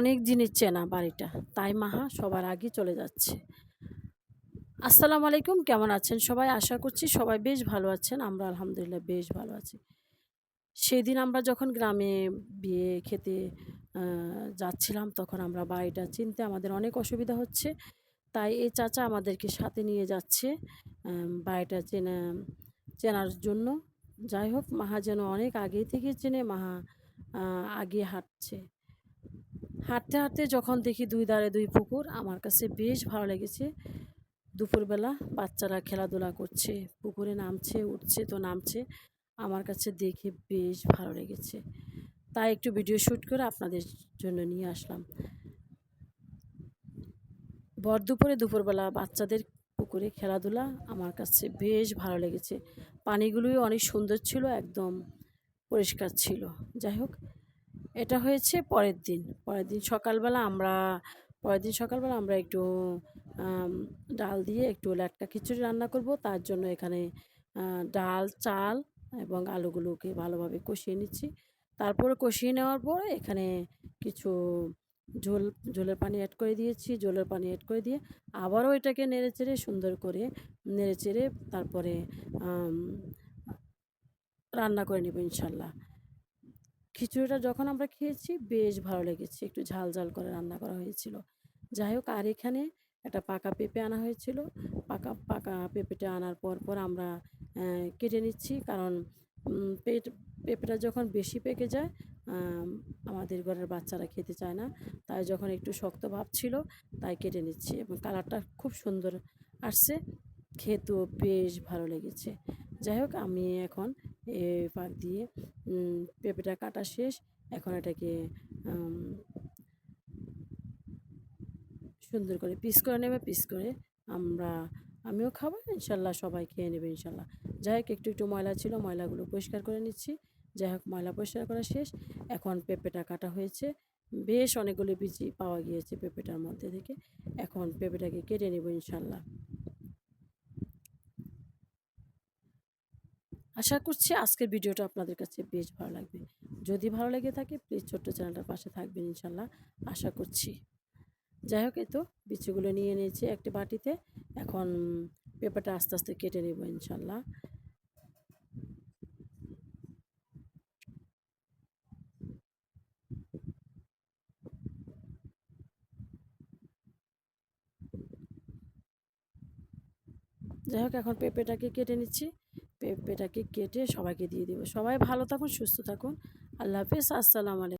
অনেক জিনিস চেনা বাড়িটা। তাই মাহা সবার আগে চলে যাচ্ছে। আসসালামু আলাইকুম, কেমন আছেন সবাই? আশা করছি সবাই বেশ ভালো আছেন, আমরা আলহামদুলিল্লাহ বেশ ভালো আছি। সেদিন আমরা যখন গ্রামে বিয়ে খেতে যাচ্ছিলাম, তখন আমরা বাড়িটা চিনতে আমাদের অনেক অসুবিধা হচ্ছে। তাই এই চাচা আমাদেরকে সাথে নিয়ে যাচ্ছে বাড়িটা চেনা, চেনার জন্য। যাই হোক মাহা যেন অনেক আগে থেকে চেনে মাহা আগে হাঁটছে। হাঁটতে হাঁটতে যখন দেখি দুই ধারে দুই পুকুর, আমার কাছে বেশ ভালো লেগেছে। দুপুরবেলা বাচ্চারা খেলাধুলা করছে, পুকুরে নামছে, উঠছে তো নামছে। আমার কাছে দেখে বেশ ভালো লেগেছে। তাই একটু ভিডিও শ্যুট করে আপনাদের জন্য নিয়ে আসলাম। ভর দুপুরে দুপুরবেলা বাচ্চাদের পুকুরে খেলাধুলা আমার কাছে বেশ ভালো লেগেছে। পানিগুলোই অনেক সুন্দর ছিল, একদম পরিষ্কার ছিল। যাই হোক এটা হয়েছে পরের দিন। পরের দিন সকালবেলা আমরা, পরের দিন সকালবেলা আমরা একটু ডাল দিয়ে একটু ল্যাটকা খিচুড়ি রান্না করব। তার জন্য এখানে ডাল, চাল এবং আলুগুলোকে ভালোভাবে কষিয়ে নিচ্ছি। তারপরে কষিয়ে নেওয়ার পর এখানে কিছু ঝোল, ঝোলের পানি অ্যাড করে দিয়েছি। ঝোলের পানি অ্যাড করে দিয়ে আবারও এটাকে নেড়ে চেড়ে সুন্দর করে নেড়ে চেড়ে তারপরে রান্না করে নেব ইনশাল্লাহ। খিচুড়িটা যখন আমরা খেয়েছি, বেশ ভালো লেগেছে। একটু ঝাল ঝাল করে রান্না করা হয়েছিল। যাই হোক, আর এখানে একটা পাকা পেঁপে আনা হয়েছিল। পাকা পাকা পেঁপেটা আনার পর পর আমরা কেটে নিচ্ছি। কারণ পেট, পেঁপেটা যখন বেশি পেকে যায় আমাদের ঘরের বাচ্চারা খেতে চায় না। তাই যখন একটু শক্ত ভাব ছিল, তাই কেটে নিচ্ছি এবং কালারটা খুব সুন্দর আসছে। খেতেও বেশ ভালো লেগেছে। যাই হোক, আমি এখন এ পাক দিয়ে পেঁপেটা কাটা শেষ। এখন এটাকে সুন্দর করে পিস করে নেবে পিস করে আমরা, আমিও খাব, ইনশাল্লাহ সবাই খেয়ে নেবে, ইনশাল্লাহ। যাই হোক, একটু একটু ময়লা ছিল, ময়লাগুলো পরিষ্কার করে নিচ্ছি। যাই হোক, ময়লা পরিষ্কার করা শেষ। এখন পেঁপেটা কাটা হয়েছে। বেশ অনেকগুলো বিচি পাওয়া গিয়েছে পেঁপেটার মধ্যে থেকে। এখন পেঁপেটাকে কেটে নেব, ইনশাল্লাহ। আশা করছি আজকের ভিডিওটা আপনাদের কাছে বেশ ভালো লাগবে। যদি ভালো লেগে থাকে প্লিজ ছোট্ট চ্যানেলটার পাশে থাকবেন ইনশাল্লাহ, আশা করছি। যাই হোক, এই তো বিচিগুলো নিয়ে নিয়েছি একটি বাটিতে। এখন পেঁপেটা আস্তে আস্তে কেটে নেব ইনশাল্লাহ। যাই হোক, এখন পেঁপেটাকে কেটে নিচ্ছি। পেঁপেটাকে কেটে সবাইকে দিয়ে দেবো। সবাই ভালো থাকুন সুস্থ থাকুন। আল্লাহ হাফিজ আসসালামু আলাইকুম।